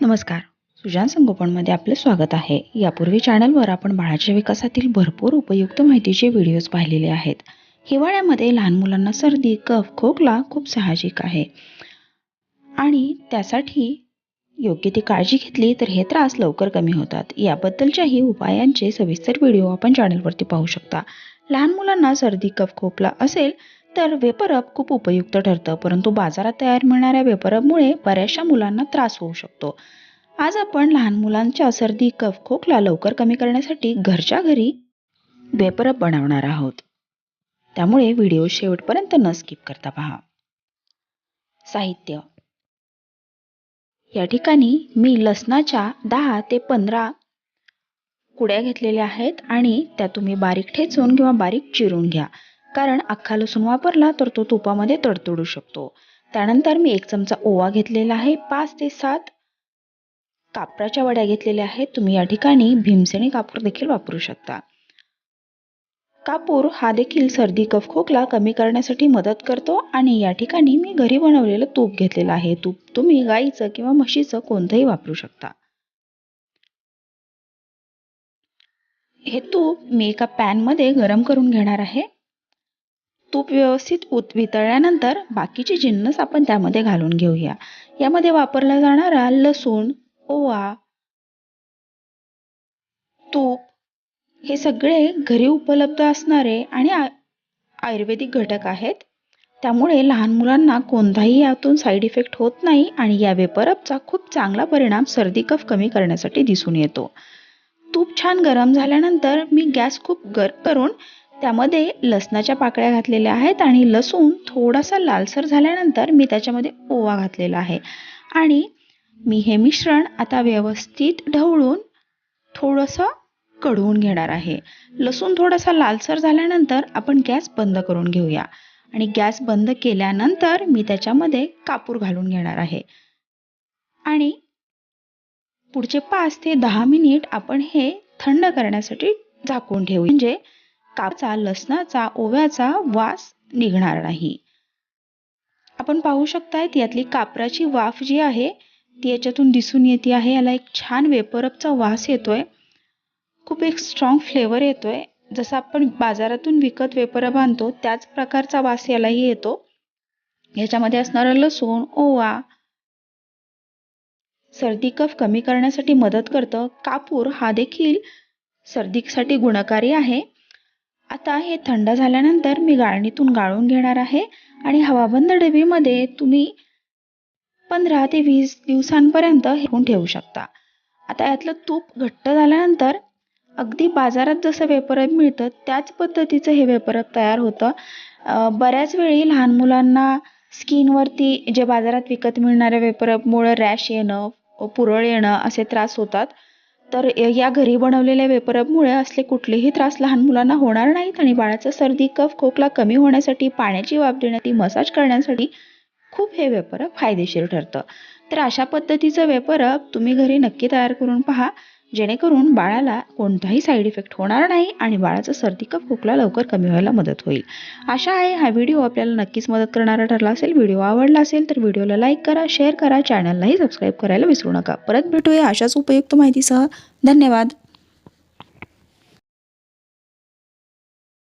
नमस्कार. सुजान संगोपनमध्ये आपले स्वागत आहे. यापूर्वी चॅनलवर आपण बाळाच्या विकासातील भरपूर उपयुक्त माहितीचे व्हिडिओज पाहिलेले आहेत. हिवाळ्यामध्ये लहान मुलांना सर्दी कफ खोकला खूप साहजिक आहे. आणि त्यासाठी योग्य ती काळजी घेतली तर हे त्रास लवकर कमी होतात. याबद्दलच्याही उपायांचे सविस्तर व्हिडिओ आपण चॅनलवरती पाहू शकता. लहान मुलांना सर्दी कफ खोकला असेल तर वेपरअप खूप उपयुक्त ठरतं परंतु बाजारात तयार मिळणाऱ्या वेपरअपमुळे बऱ्याचशा मुलांना त्रास होऊ शकतो. आज आपण लहान मुलांच्या सर्दी कफ खोकला लवकर कमी करण्यासाठी घरच्या घरी वेपरअप बनवणार आहोत. त्यामुळे व्हिडिओ शेवटपर्यंत न स्किप करता पहा. साहित्य. या ठिकाणी मी लसणाच्या दहा ते पंधरा कुड्या घेतलेल्या आहेत आणि त्या तुम्ही बारीक ठेचून किंवा बारीक चिरून घ्या. कारण अख्खा लसूण वापरला तर तो तुपामध्ये तडतडू शकतो. त्यानंतर मी एक चमचा ओवा घेतलेला आहे. पाच ते सात कापराच्या वड्या घेतलेल्या आहेत. तुम्ही या ठिकाणी भीमसेनी कापूर देखील वापरू शकता. कापूर हा देखील सर्दी कफ खोकला कमी करण्यासाठी मदत करतो आणि या ठिकाणी मी घरी बनवलेलं तूप घेतलेलं आहे. तूप तुम्ही गाईचं किंवा म्हशीचं कोणतंही वापरू शकता. हे तूप मी एका पॅनमध्ये गरम करून घेणार आहे. तूप व्यवस्थित उत वितळल्यानंतर बाकीचे जिन्नस आपण त्यामध्ये घालून घेऊया. यामध्ये वापरला जाणारा लसूण ओवा तूप हे सगळे घरी उपलब्ध असणारे आणि आयुर्वेदिक घटक आहेत. त्यामुळे लहान मुलांना कोणताही यातून साईड इफेक्ट होत नाही आणि या वेपरअपचा खूप चांगला परिणाम सर्दी कफ कमी करण्यासाठी दिसून येतो. तूप छान गरम झाल्यानंतर मी गॅस खूप गर करून त्यामध्ये लसणाच्या पाकळ्या घातलेल्या आहेत आणि लसूण थोडासा लालसर झाल्यानंतर मी त्याच्यामध्ये ओवा घातलेला आहे. आणि मी हे मिश्रण आता व्यवस्थित ढवळून थोडंसं कढवून घेणार आहे. लसूण थोडासा लालसर झाल्यानंतर आपण गॅस बंद करून घेऊया. आणि गॅस बंद केल्यानंतर मी त्याच्यामध्ये कापूर घालून घेणार आहे. आणि पुढचे पाच ते दहा मिनिट आपण हे थंड करण्यासाठी झाकून ठेवू. म्हणजे कापचा लसणाचा ओव्याचा वास निघणार नाही. आपण पाहू शकताय यातली कापराची वाफ जी आहे ती याच्यातून दिसून येते आहे. याला एक छान वेपरअपचा वास येतोय. खूप एक स्ट्रॉंग फ्लेवर येतोय. जसं आपण बाजारातून विकत वेपरअप आणतो त्याच प्रकारचा वास यालाही येतो. याच्यामध्ये असणारा लसूण ओवा सर्दी कफ कमी करण्यासाठी मदत करतं. कापूर हा देखील सर्दीसाठी गुणकारी आहे. आता हे थंड झाल्यानंतर मी गाळणीतून गाळून घेणार आहे आणि हवाबंद डबीमध्ये तुम्ही पंधरा ते वीस दिवसांपर्यंत हेऊन ठेवू शकता. आता यातलं तूप घट्ट झाल्यानंतर अगदी बाजारात जसं वेपरअप मिळतं त्याच पद्धतीचं हे वेपरअप तयार होतं. बऱ्याच वेळी लहान मुलांना स्किनवरती जे बाजारात विकत मिळणाऱ्या वेपरअपमुळं रॅश येणं पुरळ येणं असे त्रास होतात. तर या घरी बनवलेल्या वेपरबमुळे असले कुठलेही त्रास लहान मुलांना होणार नाहीत आणि बाळाचा सर्दी कफ खोकला कमी होण्यासाठी पाण्याची वाफ देण्यासाठी मसाज करण्यासाठी खूप हे वेपरब फायदेशीर ठरतं. तर अशा पद्धतीचं वेपरब तुम्ही घरी नक्की तयार करून पहा. जेणेकरून बाळाला कोणताही साईड इफेक्ट होणार नाही आणि बाळाचा सर्दी कप खोकला लवकर कमी व्हायला मदत होईल. आशा आहे हा व्हिडिओ आपल्याला नक्कीच मदत करणारा ठरला असेल. व्हिडिओ आवडला असेल तर व्हिडिओला लाईक करा शेअर करा चॅनललाही सबस्क्राईब करायला विसरू नका. परत भेटूया अशाच उपयुक्त माहितीसह. धन्यवाद.